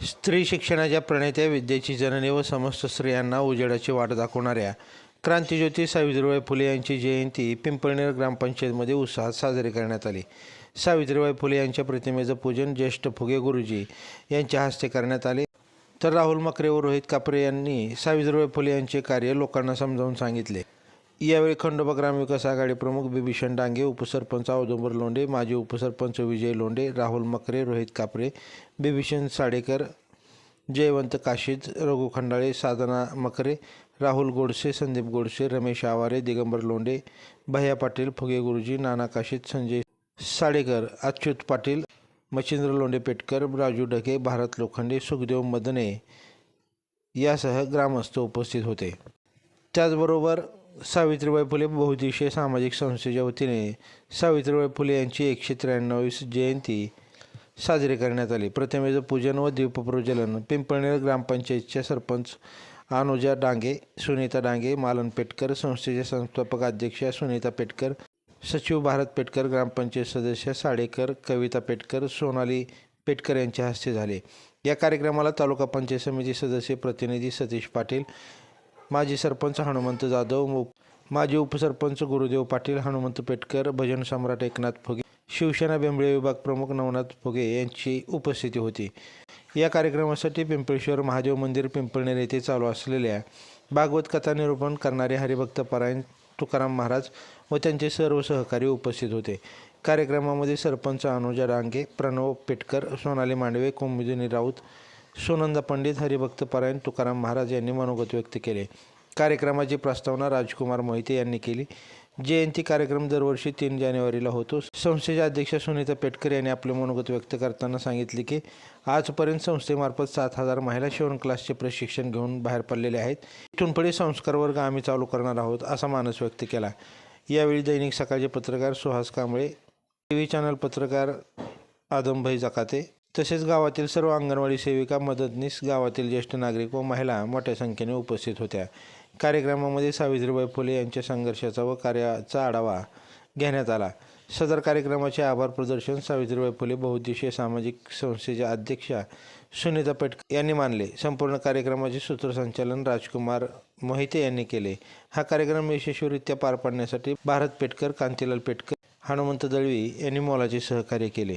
स्त्री शिक्षणाच्या प्रणेत्या विद्येची जननी व समस्त स्त्रियांना उजेडाची वाट दाखवणाऱ्या क्रांतिज्योती सावित्रीबाई फुले यांची जयंती पिंपळनेर ग्रामपंचायतमध्ये उत्साहात साजरी करण्यात आली. सावित्रीबाई फुले यांच्या प्रतिमेचं पूजन ज्येष्ठ फुगे गुरुजी यांच्या हस्ते करण्यात आले. तर राहुल मकरे व रोहित कापरे यांनी सावित्रीबाई फुले यांचे कार्य लोकांना समजावून सांगितले. यावेळी खंडोबा ग्रामविकास आघाडी प्रमुख बिभीषण डांगे उपसरपंच औदुंबर लोंढे माजी उपसरपंच विजय लोंढे राहुल मकरे रोहित कापरे बिभीषण साडेकर जयवंत काशीद रघु खंडाळे साधना मकरे राहुल गोडसे संदीप गोडसे रमेश आवारे दिगंबर लोंढे भैया पाटील फुगे गुरुजी नाना काशीद संजय साडेकर अच्युत पाटील मच्छिंद्र लोंढे पेटकर राजू ढगे भारत लोखंडे सुखदेव मदने यासह ग्रामस्थ उपस्थित होते. त्याचबरोबर सावित्रीबाई फुले बहुउद्देशीय सामाजिक संस्थेच्या वतीने सावित्रीबाई फुले यांची एकशे त्र्याण्णवीस जयंती साजरी करण्यात आली. प्रतिमेचं पूजन व दीपप्रज्वलन पिंपळनेर ग्रामपंचायतच्या सरपंच अनुजा डांगे सुनीता डांगे मालन पेटकर संस्थेचे संस्थापक अध्यक्षा सुनीता पेटकर सचिव भारत पेटकर ग्रामपंचायत सदस्य साडेकर कविता पेटकर सोनाली पेटकर यांच्या हस्ते झाले. या कार्यक्रमाला तालुका पंचायत समिती सदस्य प्रतिनिधी सतीश पाटील माजी सरपंच हनुमंत जाधव माजी उपसरपंच गुरुदेव पाटील हनुमंत पेटकर भजन सम्राट एकनाथ फुगे शिवसेना बेंबळे विभाग प्रमुख नवनाथ फुगे यांची उपस्थिती होती. या कार्यक्रमासाठी पिंपळेश्वर महादेव मंदिर पिंपळनेर येथे चालू असलेल्या भागवत कथा निरूपण करणारे हरिभक्त परायण तुकाराम महाराज व त्यांचे सर्व सहकारी उपस्थित होते. कार्यक्रमामध्ये सरपंच अनुजा डांगे प्रणव पेटकर सोनाली मांडवे कुमुदिनी राऊत सोनंदा पंडित हरिभक्त परायण तुकाराम महाराज यांनी मनोगत व्यक्त केले. कार्यक्रमाची प्रस्तावना राजकुमार मोहिते यांनी केली. जयंती कार्यक्रम दरवर्षी तीन जानेवारीला होतो. संस्थेच्या अध्यक्ष सुनीता पेटकर यांनी आपले मनोगत व्यक्त करताना सांगितले की आजपर्यंत संस्थेमार्फत सात हजार महिला शिवण क्लासचे प्रशिक्षण घेऊन बाहेर पडलेले आहेत. इथून पुढे संस्कार वर्ग आम्ही चालू करणार आहोत असा मानस व्यक्त केला. यावेळी दैनिक सकाळचे पत्रकार Suhas Kamble T V channel पत्रकार आदमभाई जकाते तसेच गावातील सर्व अंगणवाडी सेविका मदतनीस गावातील ज्येष्ठ नागरिक व महिला मोठ्या संख्येने उपस्थित होत्या. कार्यक्रमामध्ये सावित्रीबाई फुले यांच्या संघर्षाचा व कार्याचा आढावा घेण्यात आला. सदर कार्यक्रमाचे आभार प्रदर्शन सावित्रीबाई फुले बहुद्देशीय सामाजिक संस्थेच्या अध्यक्षा सुनीता पेटकर यांनी मानले. संपूर्ण कार्यक्रमाचे सूत्रसंचालन राजकुमार मोहिते यांनी केले. हा कार्यक्रम यशस्वीरित्या पार पाडण्यासाठी भारत पेटकर कांतीलाल पेटकर हनुमंत दळवी यांनी मोलाचे सहकार्य केले.